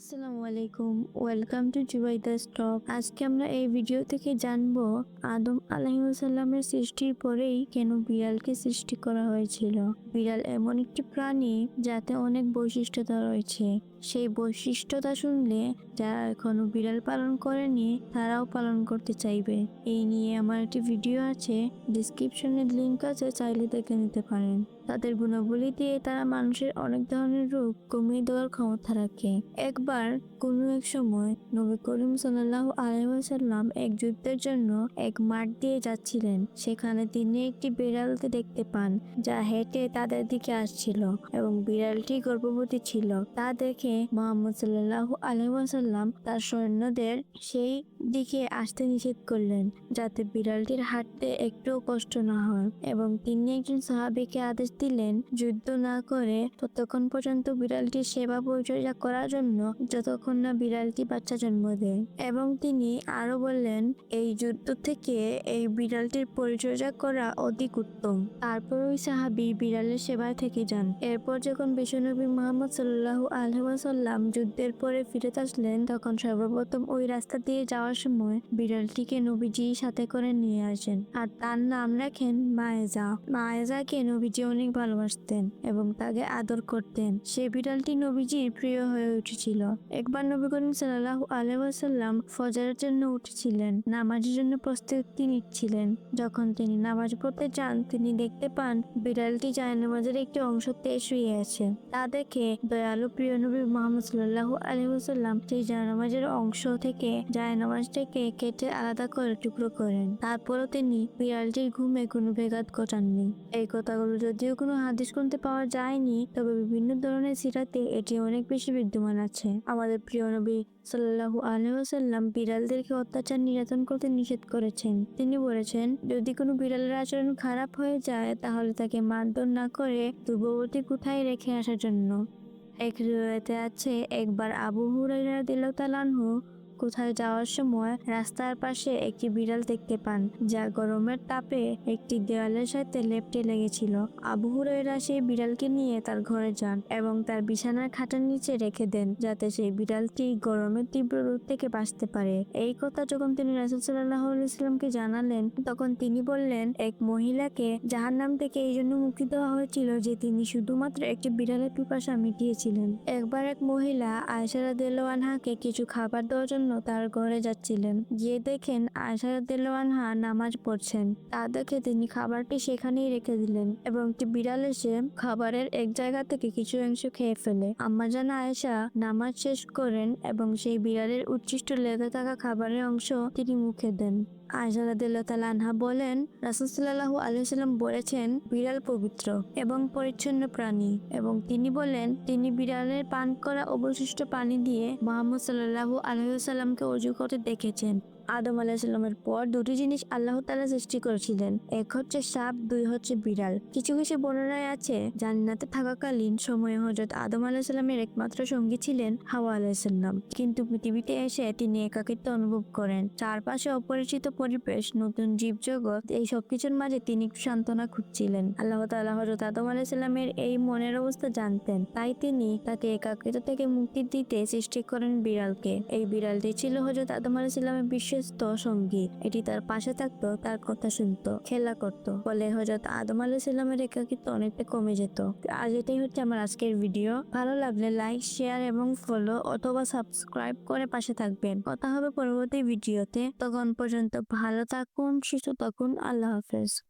আসসালামু আলাইকুম welcome to Zubaida stock আজকে আমরা এই ভিডিও থেকে জানব, আদম আলাইসাল্লামের সৃষ্টির পরেই কেন বিড়ালকে সৃষ্টি করা হয়েছিল। বিড়াল এমন একটি প্রাণী যাতে অনেক বৈশিষ্ট্যতা রয়েছে। সেই বৈশিষ্ট্যতা শুনলে যারা এখনও বিড়াল পালন করেনি, তারাও পালন করতে চাইবে। এই নিয়ে আমার একটি ভিডিও আছে ডিসক্রিপশনে লিঙ্ক আছে, চাইলে দেখে নিতে পারেন। তাদের গুণাবলী দিয়ে তারা মানুষের অনেক ধরনের রোগ কমিয়ে দেওয়ার ক্ষমতা রাখে। একবার কোনো এক সময় নবী করিম সাল্লাহ আলহাম এক যুদ্ধের জন্য এক মাঠ দিয়ে যাচ্ছিলেন। সেখানে তিনি একটি বিড়ালকে দেখতে পান, যা হেঁটে তাদের দিকে আসছিল এবং বিড়ালটি গর্ভবতী ছিল। তা দেখে মোহাম্মদ সাল্লাহ আলহাম তার সৈন্যদের সেই দিকে আসতে নিষেধ করলেন, যাতে বিড়ালটির হাঁটতে একটুও কষ্ট না হয় এবং তিনি একজন সাহাবিকে আদেশ দিলেন, যুদ্ধ না করে ততক্ষণ পর্যন্ত বিড়ালটির সেবা পরিচর্যা করার জন্য যতক্ষণ না বিড়ালটি বাচ্চা জন্ম দেয়। এবং তিনি আরও বললেন, এই যুদ্ধ থেকে এই বিড়ালটির পরিচর্যা করা অধিক উত্তম। তারপর ওই সাহাবি বিড়ালের সেবায় থেকে যান। এরপর যখন বিশ্বনবী মোহাম্মদ সাল্লাহ আলহাসাল্লাম যুদ্ধের পরে ফিরে আসলেন, তখন সর্বপ্রথম ওই রাস্তা দিয়ে যাওয়ার সময় বিড়ালটিকে নবীজি সাথে করে নিয়ে আসেন। আর তার নাম রাখেন মায়েজা। মায়েজাকে নবীজি অনেক ভালোবাসতেন এবং তাকে আদর করতেন। সে বিড়ালটি নবীজির প্রিয় হয়ে উঠেছিল। একবার নবী করিম সাল্লাহ আলহাসাল্লাম ফজরের জন্য উঠেছিলেন। নামাজের জন্য প্রস্তুতি নিচ্ছিলেন। যখন তিনি নামাজ পড়তে যান, তিনি দেখতে পান বিড়ালটি জায়নামাজের একটি অংশ অংশতে শুয়ে আছে। তা দেখে দয়ালু প্রিয় নবী মোহাম্মদ সাল্লাহ আলহাসাল্লাম সেই জায়নামাজের অংশ থেকে জায়নামাজটাকে কেটে আলাদা করে টুকরো করেন। তারপরও তিনি বিড়ালটির ঘুমে কোনো ভেঘাত ঘটাননি। এই কথাগুলো যদিও কোনো হাদিস গ্রন্থে পাওয়া যায়নি, তবে বিভিন্ন ধরনের সিরাতে এটি অনেক বেশি বিদ্যমান আছে। আমাদের প্রিয় নবী সাল্লাহ আলহাম বিড়ালদেরকে অত্যাচার নির্যাতন করতে নিষেধ করেছেন। তিনি বলেছেন, যদি কোনো বিড়ালের আচরণ খারাপ হয়ে যায়, তাহলে তাকে মারধর না করে পূর্ববর্তী কোথায় রেখে আসার জন্য। এক রিওয়ায়তে আছে, একবার আবু হুরাইরা দিল্লাহ তালানহু কোথায় যাওয়ার সময় রাস্তার পাশে একটি বিড়াল দেখতে পান, যা গরমের তাপে একটি দেওয়ালের সাথে লেপটে লেগেছিল। আবু হুরাইরা সেই বিড়ালকে নিয়ে তার ঘরে যান এবং তার বিছানার খাটার নিচে রেখে দেন, যাতে সেই বিড়ালটি গরমের তীব্র রোদ থেকে বাঁচতে পারে। এই কথা যখন তিনি রাসুল সাল্লাহ ইসলামকে জানালেন, তখন তিনি বললেন, এক মহিলাকে যাহার নাম থেকে এই জন্য মুক্তি দেওয়া হয়েছিল যে তিনি শুধুমাত্র একটি বিড়ালের পিপাসা মিটিয়েছিলেন। একবার এক মহিলা আয়সারা দেলোয়ানহাকে কিছু খাবার দেওয়ার জন্য তার ঘরে যাচ্ছিলেন। গিয়ে দেখেন আয়সারা দেলোয়ানহা নামাজ পড়ছেন। তা দেখে তিনি খাবারটি সেখানেই রেখে দিলেন এবং একটি বিড়াল এসে খাবারের এক জায়গা থেকে কিছু অংশ খেয়ে ফেলে। আম্মাজান আয়েশা নামাজ শেষ করেন এবং সেই বিড়ালের উচ্ছিষ্ট লেগে থাকা খাবারের অংশ তিনি মুখে দেন। আয়সা আনহা বলেন রাসুসাল্লাহু আলহিসাল্লাম বলেছেন, বিড়াল পবিত্র এবং পরিচ্ছন্ন প্রাণী। এবং তিনি বলেন, তিনি বিড়ালের পান করা অবশিষ্ট পানি দিয়ে মোহাম্মদ সাল্লাহু আলহিসাল্লামকে অজু করতে দেখেছেন। আদম আলাহিসাল্লামের পর দুটি জিনিস আল্লাহ তালা সৃষ্টি করেছিলেন। এক হচ্ছে সাপ, দুই হচ্ছে বিড়াল। কিছু কিছু বর্ণনায় আছে, জান্নাতে থাকাকালীন সময়ে হজরত আদম আলাহিসাল্লামের একমাত্র সঙ্গী ছিলেন হাওয়া আলাহিসাল্লাম কিন্তু পৃথিবীতে এসে তিনি একাকিত্ব অনুভব করেন। চারপাশে অপরিচিত পরিবেশ, নতুন জীবজগৎ, এই সবকিছুর মাঝে তিনি সান্ত্বনা খুঁজছিলেন। আল্লাহ তালা হজরত আদম আলাহিসাল্লামের এই মনের অবস্থা জানতেন। তাই তিনি তাকে একাকিত্ব থেকে মুক্তি দিতে সৃষ্টি করেন বিড়ালকে। এই বিড়ালটি ছিল হজরত আদম আলাহিসাল্লামের বিশ্বস্ত সঙ্গী এটি তার পাশে থাকতো, তার কথা শুনতো, খেলা করত। ফলে হজরত আদম আলাহিসাল্লামের একাকিত্ব অনেকটা কমে যেত। আজ এটাই হচ্ছে আমার আজকের ভিডিও। ভালো লাগলে লাইক, শেয়ার এবং ফলো অথবা সাবস্ক্রাইব করে পাশে থাকবেন। কথা হবে পরবর্তী ভিডিওতে। তখন পর্যন্ত ভালো থাকুন, সুস্থ থাকুন। আল্লাহ হাফেজ।